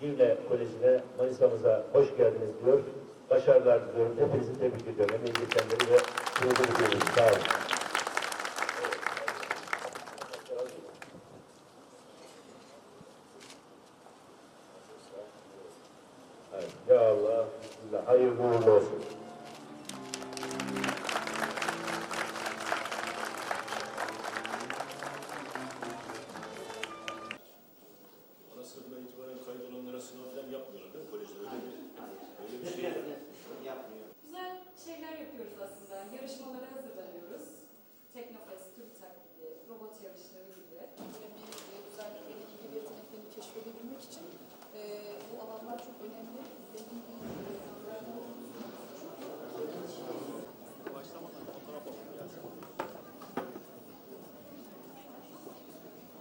Girne Koleji'ne, Manisa'mıza hoş geldiniz diyor. Başarılar diliyorum. Hepinizi tebrik ediyorum. Emeği geçenleri ve kurulu ediyoruz. Sağ olun.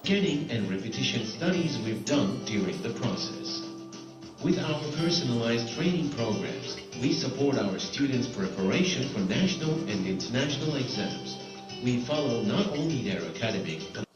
Scanning and repetition studies we've done during the process. With our personalized training programs, we support our students' preparation for national and international exams. We follow not only their academic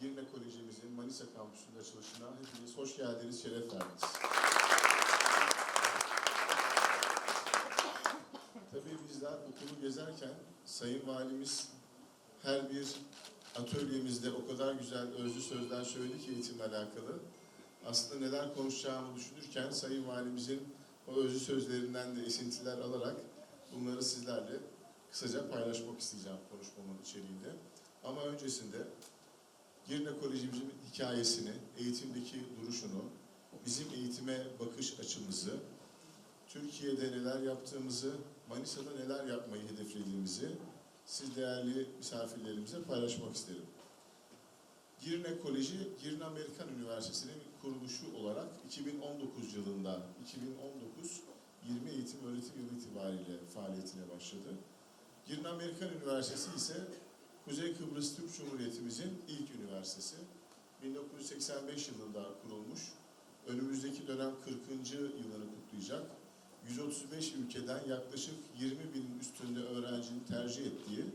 Aslında neler konuşacağımı düşünürken Sayın Valimizin o özlü sözlerinden de esintiler alarak bunları sizlerle kısaca paylaşmak isteyeceğim konuşmamın içeriğinde. Ama öncesinde Girne Kolejimizin hikayesini, eğitimdeki duruşunu, bizim eğitime bakış açımızı, Türkiye'de neler yaptığımızı, Manisa'da neler yapmayı hedeflediğimizi siz değerli misafirlerimize paylaşmak isterim. Girne Koleji, Girne Amerikan Üniversitesi'nin kuruluşu olarak 2019 yılında, 2019-20 eğitim öğretim yılı itibariyle faaliyetine başladı. Girne Amerikan Üniversitesi ise Kuzey Kıbrıs Türk Cumhuriyetimizin ilk üniversitesi. 1985 yılında kurulmuş. Önümüzdeki dönem 40. yılını kutlayacak. 135 ülkeden yaklaşık 20 binin üstünde öğrencinin tercih ettiği,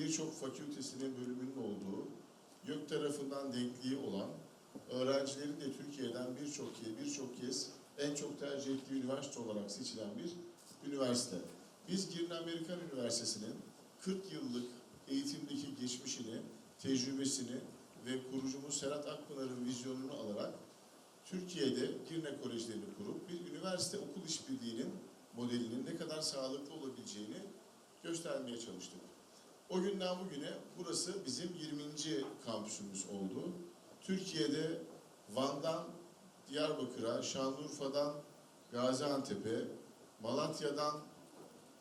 birçok fakültesinin bölümünün olduğu, YÖK tarafından denkliği olan, öğrencilerin de Türkiye'den birçok kez, birçok kez en çok tercih ettiği üniversite olarak seçilen bir üniversite. Biz Girne Amerikan Üniversitesi'nin 40 yıllık eğitimdeki geçmişini, tecrübesini ve kurucumuz Serhat Akpınar'ın vizyonunu alarak Türkiye'de Girne Kolejlerini kurup bir üniversite okul işbirliğinin modelinin ne kadar sağlıklı olabileceğini göstermeye çalıştık. O günden bugüne burası bizim 20. kampüsümüz oldu. Türkiye'de Van'dan Diyarbakır'a, Şanlıurfa'dan Gaziantep'e, Malatya'dan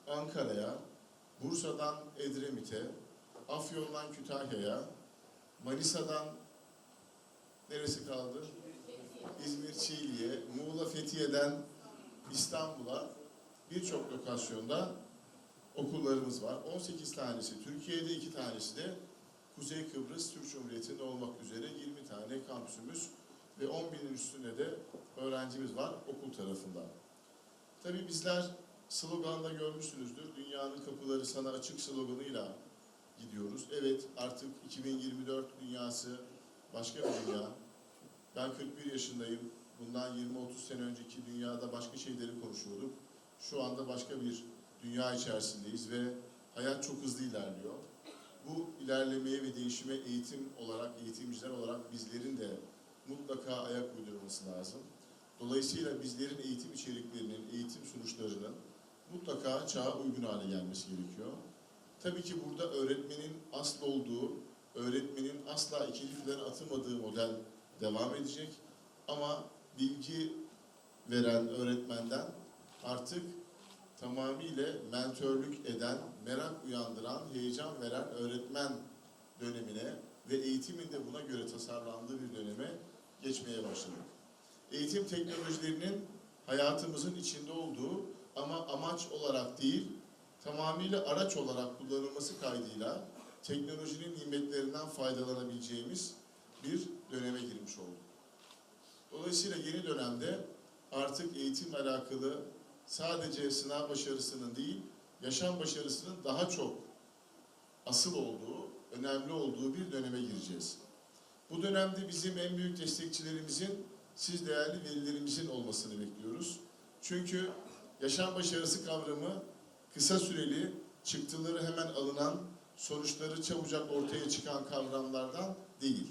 Ankara'ya, Bursa'dan Edremit'e, Afyon'dan Kütahya'ya, Manisa'dan neresi kaldı? İzmir Çiğli'ye, Muğla Fethiye'den İstanbul'a birçok lokasyonda okullarımız var. 18 tanesi Türkiye'de, 2 tanesi de Kuzey Kıbrıs Türk Cumhuriyeti'nde olmak üzere 20 tane kampüsümüz ve 10 binin üstünde de öğrencimiz var okul tarafından. Tabii bizler sloganda görmüşsünüzdür. Dünyanın kapıları sana açık sloganıyla gidiyoruz. Evet artık 2024 dünyası başka bir dünya. Ben 41 yaşındayım. Bundan 20-30 sene önceki dünyada başka şeyleri konuşuyorduk. Şu anda başka bir dünya içerisindeyiz ve hayat çok hızlı ilerliyor. Bu ilerlemeye ve değişime eğitim olarak, eğitimciler olarak bizlerin de mutlaka ayak uydurması lazım. Dolayısıyla bizlerin eğitim içeriklerinin, eğitim sonuçlarının mutlaka çağa uygun hale gelmesi gerekiyor. Tabii ki burada öğretmenin asıl olduğu, öğretmenin asla ikinci plana atılmadığı model devam edecek. Ama bilgi veren öğretmenden artık tamamıyla mentörlük eden, merak uyandıran, heyecan veren öğretmen dönemine ve eğitimin de buna göre tasarlandığı bir döneme geçmeye başladık. Eğitim teknolojilerinin hayatımızın içinde olduğu ama amaç olarak değil, tamamıyla araç olarak kullanılması kaydıyla teknolojinin nimetlerinden faydalanabileceğimiz bir döneme girmiş olduk. Dolayısıyla yeni dönemde artık eğitimle alakalı sadece sınav başarısının değil, yaşam başarısının daha çok asıl olduğu, önemli olduğu bir döneme gireceğiz. Bu dönemde bizim en büyük destekçilerimizin siz değerli velilerimizin olmasını bekliyoruz. Çünkü yaşam başarısı kavramı kısa süreli, çıktıları hemen alınan, sonuçları çabucak ortaya çıkan kavramlardan değil.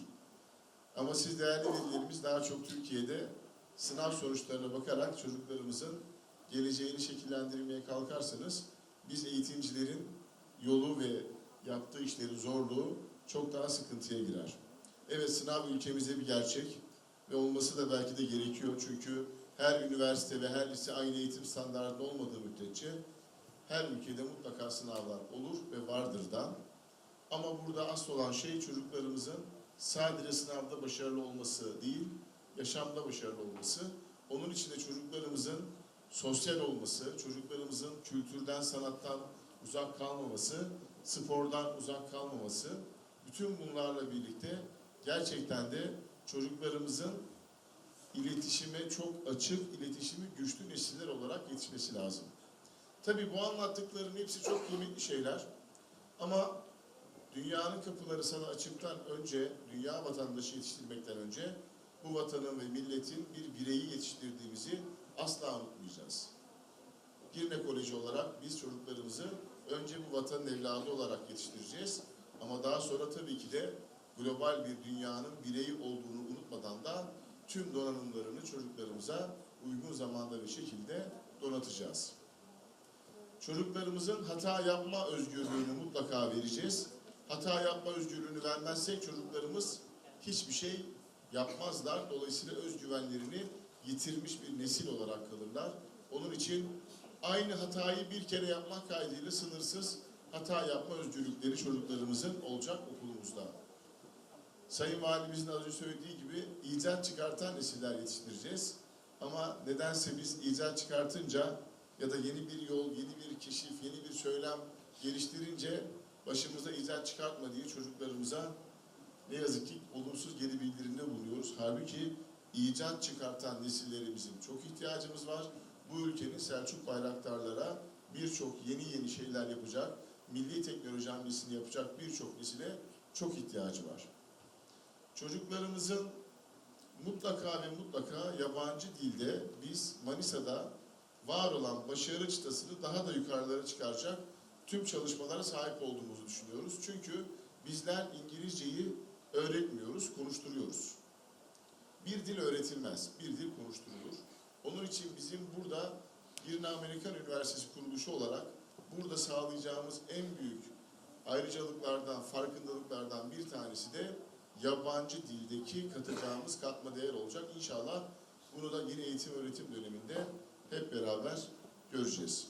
Ama siz değerli velilerimiz daha çok Türkiye'de sınav sonuçlarına bakarak çocuklarımızın geleceğini şekillendirmeye kalkarsanız biz eğitimcilerin yolu ve yaptığı işlerin zorluğu çok daha sıkıntıya girer. Evet sınav ülkemizde bir gerçek ve olması da belki de gerekiyor çünkü her üniversite ve her lise aynı eğitim standartında olmadığı müddetçe her ülkede mutlaka sınavlar olur ve vardır da. Ama burada asıl olan şey çocuklarımızın sadece sınavda başarılı olması değil, yaşamda başarılı olması. Onun için de çocuklarımızın sosyal olması, çocuklarımızın kültürden, sanattan uzak kalmaması, spordan uzak kalmaması, bütün bunlarla birlikte gerçekten de çocuklarımızın iletişime çok açık, iletişimi güçlü nesiller olarak yetişmesi lazım. Tabii bu anlattıklarım hepsi çok kıymetli şeyler. Ama dünyanın kapıları sana açıktan önce, dünya vatandaşı yetiştirmekten önce bu vatanın ve milletin bir bireyi yetiştirdiğimizi asla unutmayacağız. Girne Koleji olarak biz çocuklarımızı önce bu vatanın evladı olarak yetiştireceğiz. Ama daha sonra tabii ki de global bir dünyanın bireyi olduğunu unutmadan da tüm donanımlarını çocuklarımıza uygun zamanda ve şekilde donatacağız. Çocuklarımızın hata yapma özgürlüğünü mutlaka vereceğiz. Hata yapma özgürlüğünü vermezsek çocuklarımız hiçbir şey yapmazlar. Dolayısıyla özgüvenlerini yitirmiş bir nesil olarak kalırlar. Onun için aynı hatayı bir kere yapmak kaydıyla sınırsız hata yapma özgürlükleri çocuklarımızın olacak okulumuzda. Sayın Valimizin az önce söylediği gibi icat çıkartan nesiller yetiştireceğiz. Ama nedense biz icat çıkartınca ya da yeni bir yol, yeni bir keşif, yeni bir söylem geliştirince başımıza icat çıkartma diye çocuklarımıza ne yazık ki olumsuz geri bildirimde bulunuyoruz. Halbuki icat çıkartan nesillerimizin çok ihtiyacımız var. Bu ülkenin Selçuk Bayraktarlara birçok yeni yeni şeyler yapacak, milli teknoloji hamlesini yapacak birçok nesile çok ihtiyacı var. Çocuklarımızın mutlaka ve mutlaka yabancı dilde biz Manisa'da var olan başarı çıtasını daha da yukarılara çıkaracak tüm çalışmalara sahip olduğumuzu düşünüyoruz. Çünkü bizler İngilizceyi öğretmiyoruz, konuşturuyoruz. Bir dil öğretilmez, bir dil konuşturulur. Onun için bizim burada Girne Amerikan Üniversitesi kuruluşu olarak burada sağlayacağımız en büyük ayrıcalıklardan, farkındalıklardan bir tanesi de yabancı dildeki katacağımız katma değer olacak. İnşallah bunu da yine eğitim öğretim döneminde hep beraber göreceğiz.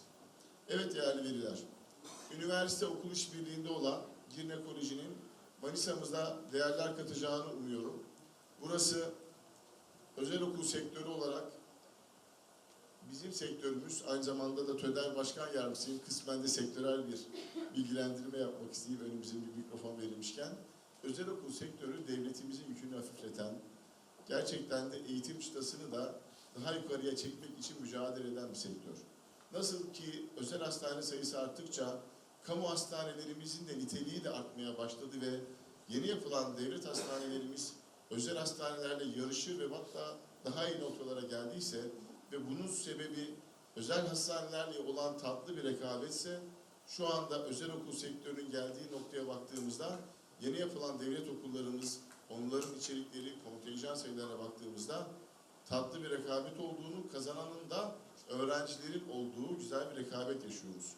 Evet değerli veliler, üniversite okul işbirliğinde olan Girne Koleji'nin Manisa'mıza değerler katacağını umuyorum. Burası özel okul sektörü olarak bizim sektörümüz, aynı zamanda da TÖDER Başkan Yardımcısıyım. Kısmen de sektörel bir bilgilendirme yapmak isteyeyim önümüze bir mikrofon verilmişken. Özel okul sektörü devletimizin yükünü hafifleten, gerçekten de eğitim çıtasını da daha yukarıya çekmek için mücadele eden bir sektör. Nasıl ki özel hastane sayısı arttıkça kamu hastanelerimizin de niteliği de artmaya başladı ve yeni yapılan devlet hastanelerimiz özel hastanelerle yarışır ve hatta daha iyi noktalara geldiyse ve bunun sebebi özel hastanelerle olan tatlı bir rekabetse şu anda özel okul sektörünün geldiği noktaya baktığımızda yeni yapılan devlet okullarımız, onların içerikleri, kontenjan sayılarına baktığımızda tatlı bir rekabet olduğunu, kazananın da öğrencilerin olduğu güzel bir rekabet yaşıyoruz.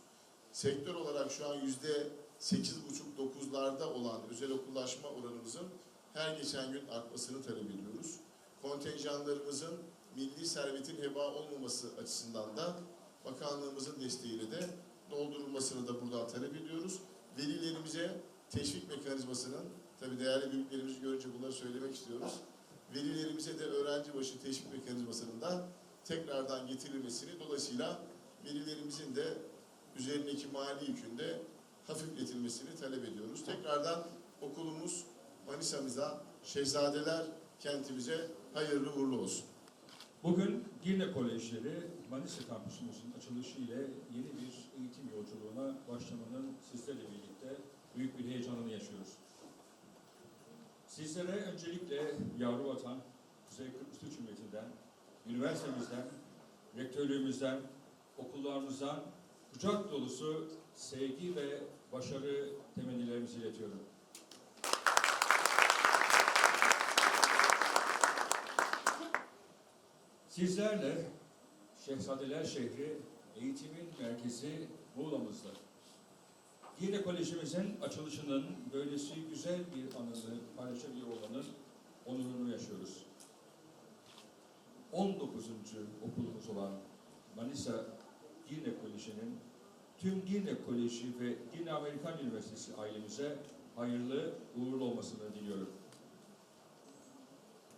Sektör olarak şu an yüzde sekiz buçuk dokuzlarda olan özel okullaşma oranımızın her geçen gün artmasını talep ediyoruz. Kontenjanlarımızın milli servetin heba olmaması açısından da bakanlığımızın desteğiyle de doldurulmasını da buradan talep ediyoruz. Velilerimize teşvik mekanizmasının, tabii değerli büyüklerimizi görünce bunları söylemek istiyoruz. Velilerimize de öğrenci başı teşvik mekanizmasının da tekrardan getirilmesini, dolayısıyla velilerimizin de üzerindeki mali yükünde hafifletilmesini talep ediyoruz. Tekrardan okulumuz Manisa'mıza, Şehzadeler kentimize hayırlı uğurlu olsun. Bugün Girne Kolejleri Manisa kampüsümüzün açılışı ile yeni bir eğitim yolculuğuna başlamanın sizlerle birlikte büyük bir heyecanını yaşıyoruz. Sizlere öncelikle yavru vatan, Kuzey Kıbrıs Türk Cumhuriyeti'nden, üniversitemizden, rektörlüğümüzden, okullarımızdan kucak dolusu sevgi ve başarı temennilerimizi iletiyorum. Sizlerle Şehzadeler şehri eğitimin merkezi Muğla'mızda. Yine kolejimizin açılışının böylesi güzel bir anını paylaşabiliyor olmanın onurunu yaşıyoruz. 19. okulumuz olan Manisa Girne Koleji'nin tüm Girne Koleji ve Girne Amerikan Üniversitesi ailemize hayırlı uğurlu olmasını diliyorum.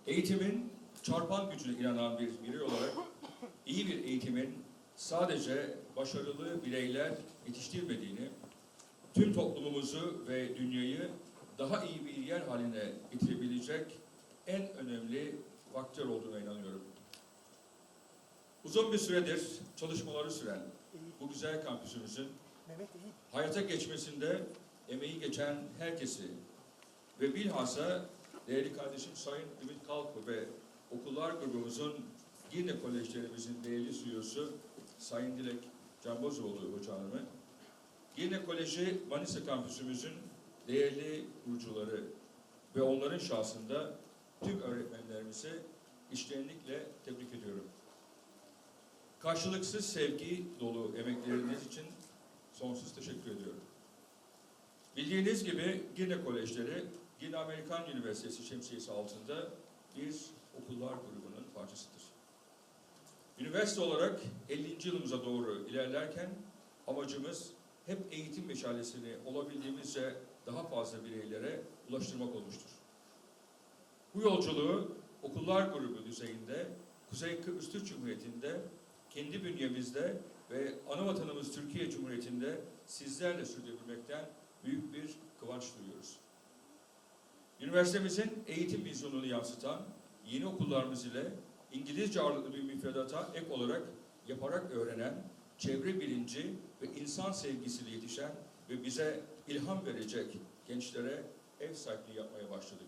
Eğitimin çarpan gücüne inanan bir birey olarak iyi bir eğitimin sadece başarılı bireyler yetiştirmediğini, tüm toplumumuzu ve dünyayı daha iyi bir yer haline getirebilecek en önemli faktör olduğuna inanıyorum. Uzun bir süredir çalışmaları süren bu güzel kampüsümüzün hayata geçmesinde emeği geçen herkesi ve bilhassa değerli kardeşim Sayın Ümit Kalkı ve okullar grubumuzun Girne Kolejlerimizin değerli CEO'su Sayın Dilek Canbozoğlu Hoca Hanım'ı, Girne Koleji Manisa kampüsümüzün değerli kurucuları ve onların şahsında tüm öğretmenlerimizi içtenlikle tebrik ediyorum. Karşılıksız sevgi dolu emekleriniz için sonsuz teşekkür ediyorum. Bildiğiniz gibi Girne Kolejleri, Girne Amerikan Üniversitesi şemsiyesi altında bir okullar grubunun parçasıdır. Üniversite olarak 50. yılımıza doğru ilerlerken amacımız hep eğitim meşalesini olabildiğimizce daha fazla bireylere ulaştırmak olmuştur. Bu yolculuğu okullar grubu düzeyinde Kuzey Kıbrıs Türk Cumhuriyeti'nde kendi bünyemizde ve ana vatanımız Türkiye Cumhuriyeti'nde sizlerle sürdürmekten büyük bir kıvanç duyuyoruz. Üniversitemizin eğitim vizyonunu yansıtan yeni okullarımız ile İngilizce ağırlıklı bir müfredata ek olarak yaparak öğrenen, çevre bilinci ve insan sevgisiyle yetişen ve bize ilham verecek gençlere ev sahipliği yapmaya başladık.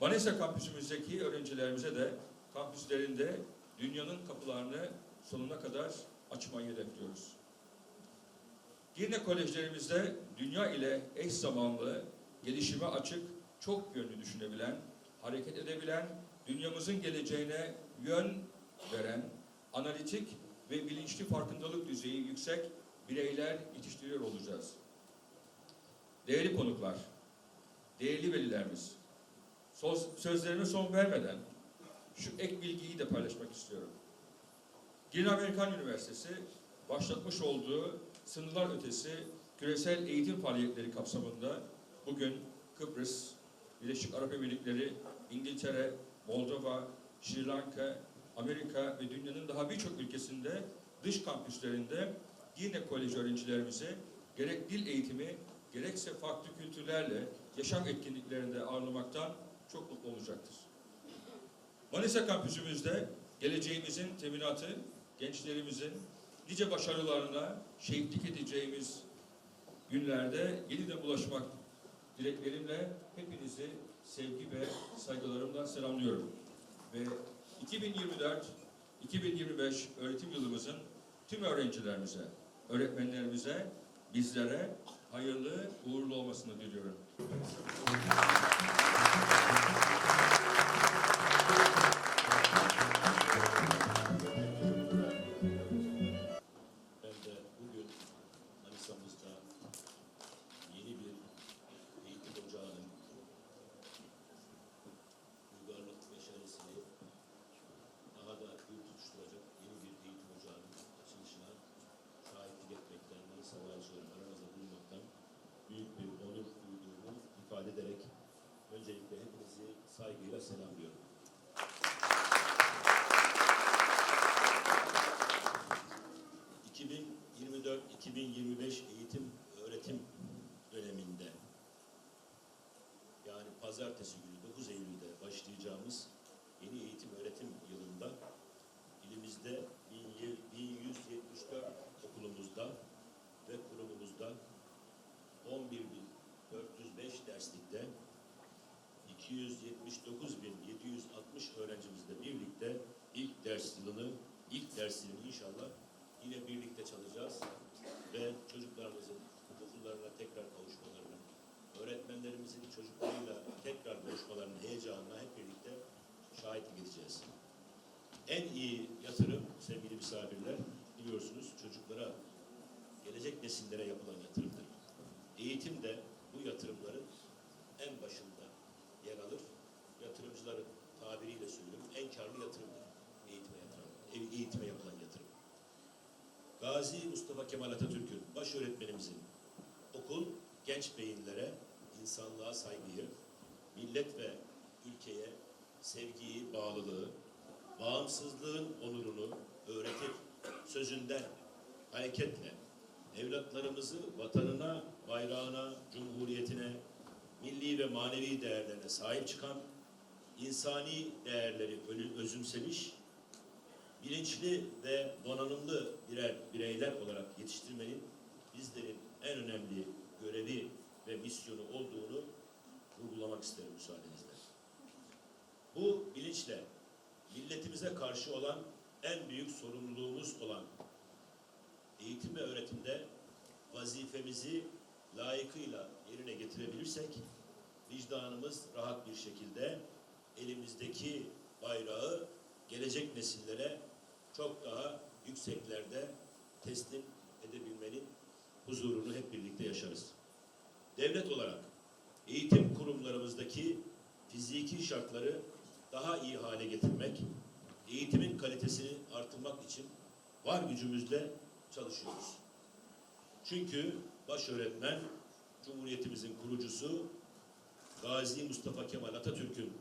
Manisa kampüsümüzdeki öğrencilerimize de kampüslerinde dünyanın kapılarını sonuna kadar açmayı hedefliyoruz. Girne kolejlerimizde dünya ile eş zamanlı, gelişime açık, çok yönlü düşünebilen, hareket edebilen, dünyamızın geleceğine yön veren, analitik ve bilinçli farkındalık düzeyi yüksek bireyler yetiştiriyor olacağız. Değerli konuklar, değerli velilerimiz, söz, sözlerime son vermeden şu ek bilgiyi de paylaşmak istiyorum. Girne Amerikan Üniversitesi başlatmış olduğu sınırlar ötesi küresel eğitim faaliyetleri kapsamında bugün Kıbrıs, Birleşik Arap Emirlikleri, İngiltere, Moldova, Sri Lanka, Amerika ve dünyanın daha birçok ülkesinde dış kampüslerinde yine kolej öğrencilerimizi gerek dil eğitimi gerekse farklı kültürlerle yaşam etkinliklerinde ağırlamaktan çok mutlu olacaktır. Manisa kampüsümüzde geleceğimizin teminatı gençlerimizin nice başarılarına şehitlik edeceğimiz günlerde yeniden ulaşmak dileklerimle hepinizi sevgi ve saygılarımla selamlıyorum. Ve 2024-2025 öğretim yılımızın tüm öğrencilerimize, öğretmenlerimize, bizlere hayırlı, uğurlu olmasını diliyorum. ...11.405 derslikte... ...279.700 60 öğrencimizle birlikte ilk ders yılını, ilk ders yılını inşallah yine birlikte çalacağız ve çocuklarımızın okullarına tekrar kavuşmalarını, öğretmenlerimizin çocuklarıyla tekrar buluşmalarının heyecanına hep birlikte şahitlik edeceğiz. En iyi yatırım sevgili misafirler biliyorsunuz çocuklara, gelecek nesillere yapılan yatırımdır. Eğitim de bu yatırımların en başında yer alır. Yatırımcıların karlı yatırımdır. Eğitime, yatırım, eğitime yapılan yatırım. Gazi Mustafa Kemal Atatürk'ün baş öğretmenimizin okul genç beyinlere insanlığa saygıyı, millet ve ülkeye sevgiyi, bağlılığı, bağımsızlığın onurunu öğretir. Sözünden hareketle evlatlarımızı vatanına, bayrağına, cumhuriyetine, milli ve manevi değerlerine sahip çıkan, insani değerleri özümsemiş, bilinçli ve donanımlı birer bireyler olarak yetiştirmenin bizlerin en önemli görevi ve misyonu olduğunu vurgulamak isterim müsaadenizle. Bu bilinçle milletimize karşı olan en büyük sorumluluğumuz olan eğitim ve öğretimde vazifemizi layıkıyla yerine getirebilirsek vicdanımız rahat bir şekilde elimizdeki bayrağı gelecek nesillere çok daha yükseklerde teslim edebilmenin huzurunu hep birlikte yaşarız. Devlet olarak eğitim kurumlarımızdaki fiziki şartları daha iyi hale getirmek, eğitimin kalitesini artırmak için var gücümüzle çalışıyoruz. Çünkü baş öğretmen Cumhuriyetimizin kurucusu Gazi Mustafa Kemal Atatürk'ün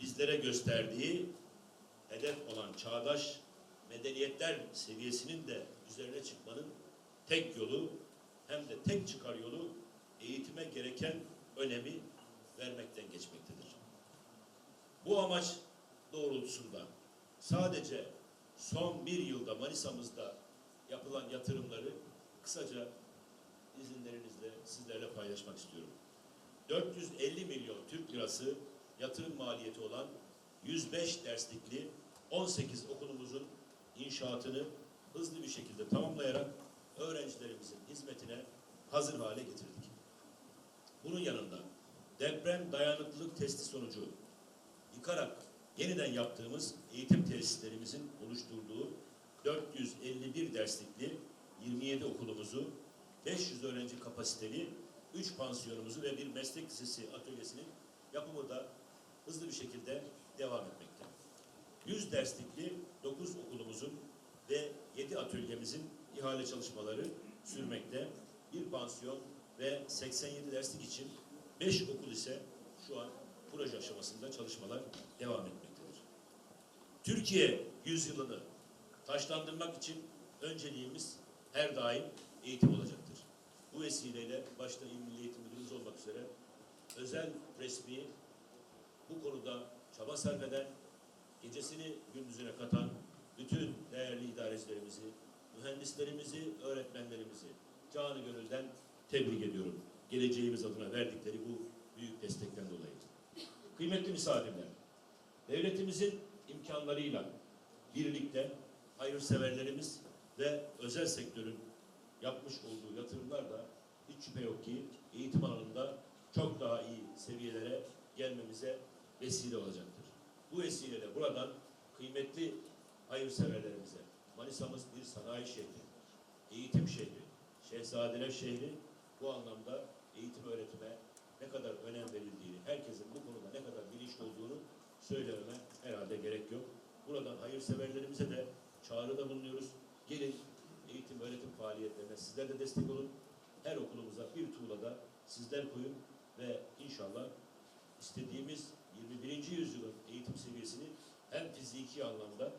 bizlere gösterdiği hedef olan çağdaş medeniyetler seviyesinin de üzerine çıkmanın tek yolu hem de tek çıkar yolu eğitime gereken önemi vermekten geçmektedir. Bu amaç doğrultusunda sadece son bir yılda Manisa'mızda yapılan yatırımları kısaca izinlerinizle sizlerle paylaşmak istiyorum. 450 milyon Türk lirası yatırım maliyeti olan 105 derslikli 18 okulumuzun inşaatını hızlı bir şekilde tamamlayarak öğrencilerimizin hizmetine hazır hale getirdik. Bunun yanında deprem dayanıklılık testi sonucu yıkarak yeniden yaptığımız eğitim tesislerimizin oluşturduğu 451 derslikli 27 okulumuzu, 500 öğrenci kapasiteli 3 pansiyonumuzu ve bir meslek lisesi atölyesinin yapımı da hızlı bir şekilde devam etmekte. 100 derslikli 9 okulumuzun ve 7 atölyemizin ihale çalışmaları sürmekte. Bir pansiyon ve 87 derslik için 5 okul ise şu an proje aşamasında çalışmalar devam etmektedir. Türkiye yüzyılını taşlandırmak için önceliğimiz her daim eğitim olacaktır. Bu vesileyle başta İl Milli Eğitim Müdürümüz olmak üzere özel resmi bu konuda çaba sarf eden, gecesini gündüzüne katan bütün değerli idarecilerimizi, mühendislerimizi, öğretmenlerimizi canı gönülden tebrik ediyorum. Geleceğimiz adına verdikleri bu büyük destekten dolayı. Kıymetli misafirler, devletimizin imkanlarıyla birlikte hayırseverlerimiz ve özel sektörün yapmış olduğu yatırımlar da hiç şüphe yok ki eğitim alanında çok daha iyi seviyelere gelmemize vesile olacaktır. Bu vesileyle buradan kıymetli hayırseverlerimize Manisa'mız bir sanayi şehri, eğitim şehri, şehzadeler şehri bu anlamda eğitim öğretime ne kadar önem verildiğini, herkesin bu konuda ne kadar bilinçli olduğunu söylememe herhalde gerek yok. Buradan hayırseverlerimize de çağrıda bulunuyoruz. Gelin eğitim öğretim faaliyetlerine sizler de destek olun. Her okulumuza bir tuğla da sizler koyun ve inşallah istediğimiz 21. yüzyılın eğitim seviyesini hem fiziki anlamda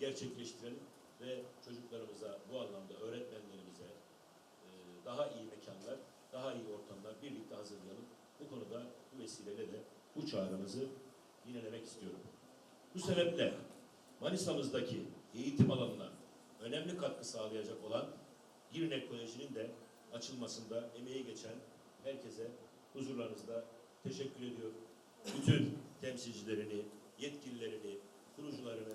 gerçekleştirelim ve çocuklarımıza bu anlamda öğretmenlerimize e, daha iyi mekanlar, daha iyi ortamlar birlikte hazırlayalım. Bu konuda bu vesileyle de bu çağrımızı yinelemek istiyorum. Bu sebeple Manisa'mızdaki eğitim alanına önemli katkı sağlayacak olan Girnek Koleji'nin de açılmasında emeği geçen herkese huzurlarınızda teşekkür ediyorum. Bütün temsilcilerini, yetkililerini, kurucularını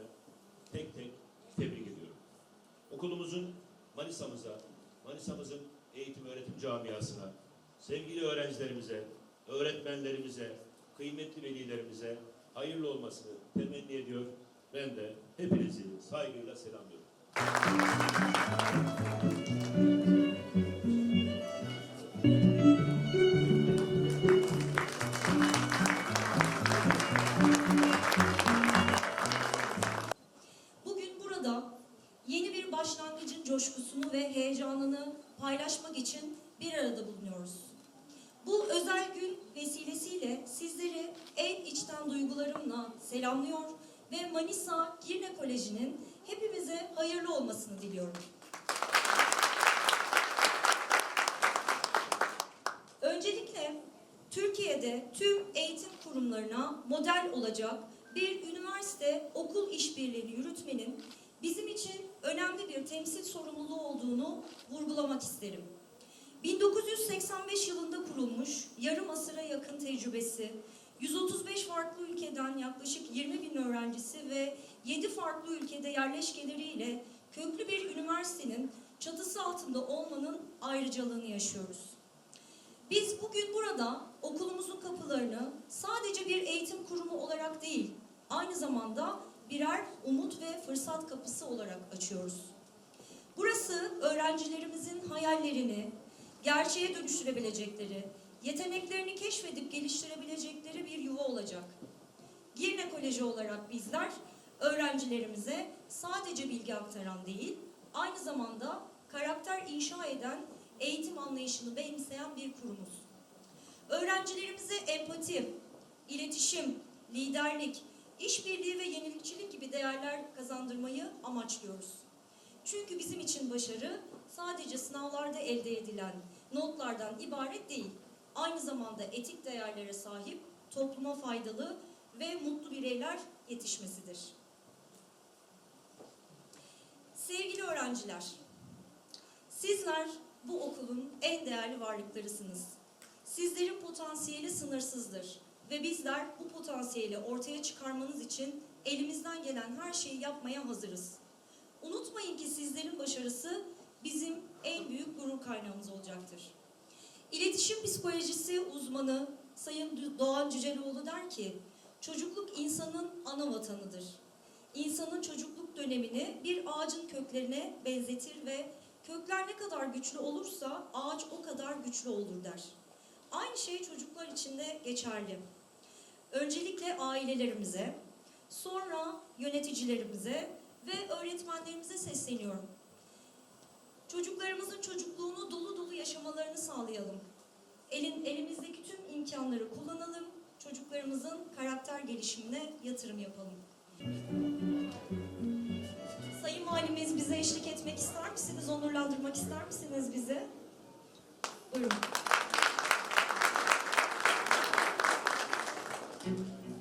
tek tek tebrik ediyorum. Okulumuzun Manisa'mıza, Manisa'mızın eğitim öğretim camiasına, sevgili öğrencilerimize, öğretmenlerimize, kıymetli velilerimize hayırlı olmasını temenni ediyor. Ben de hepinizi saygıyla selamlıyorum. Başlangıcın coşkusunu ve heyecanını paylaşmak için bir arada bulunuyoruz. Bu özel gün vesilesiyle sizleri en içten duygularımla selamlıyor ve Manisa Girne Koleji'nin hepimize hayırlı olmasını diliyorum. Öncelikle Türkiye'de tüm eğitim kurumlarına model olacak bir üniversite okul işbirliğini yürütmenin bizim için önemli bir temsil sorumluluğu olduğunu vurgulamak isterim. 1985 yılında kurulmuş yarım asıra yakın tecrübesi, 135 farklı ülkeden yaklaşık 20 bin öğrencisi ve 7 farklı ülkede yerleşkeleriyle köklü bir üniversitenin çatısı altında olmanın ayrıcalığını yaşıyoruz. Biz bugün burada okulumuzun kapılarını sadece bir eğitim kurumu olarak değil, aynı zamanda birer umut ve fırsat kapısı olarak açıyoruz. Burası öğrencilerimizin hayallerini gerçeğe dönüştürebilecekleri, yeteneklerini keşfedip geliştirebilecekleri bir yuva olacak. Girne Koleji olarak bizler öğrencilerimize sadece bilgi aktaran değil, aynı zamanda karakter inşa eden eğitim anlayışını benimseyen bir kurumuz. Öğrencilerimize empati, iletişim, liderlik, işbirliği ve yenilikçilik gibi değerler kazandırmayı amaçlıyoruz. Çünkü bizim için başarı sadece sınavlarda elde edilen notlardan ibaret değil. Aynı zamanda etik değerlere sahip, topluma faydalı ve mutlu bireyler yetişmesidir. Sevgili öğrenciler, Sizler bu okulun en değerli varlıklarısınız. Sizlerin potansiyeli sınırsızdır ve bizler bu potansiyeli ortaya çıkarmanız için elimizden gelen her şeyi yapmaya hazırız. Unutmayın ki sizlerin başarısı bizim en büyük gurur kaynağımız olacaktır. İletişim psikolojisi uzmanı Sayın Doğan Cüceloğlu der ki, çocukluk insanın ana vatanıdır. İnsanın çocukluk dönemini bir ağacın köklerine benzetir ve Kökler ne kadar güçlü olursa ağaç o kadar güçlü olur der. Aynı şey çocuklar için de geçerli. Öncelikle ailelerimize, sonra yöneticilerimize ve öğretmenlerimize sesleniyorum. Çocuklarımızın çocukluğunu dolu dolu yaşamalarını sağlayalım. Elin, elimizdeki tüm imkanları kullanalım. Çocuklarımızın karakter gelişimine yatırım yapalım. Sayın Valimiz bize eşlik etmek ister misiniz? Onurlandırmak ister misiniz bizi? Buyurun. Thank you.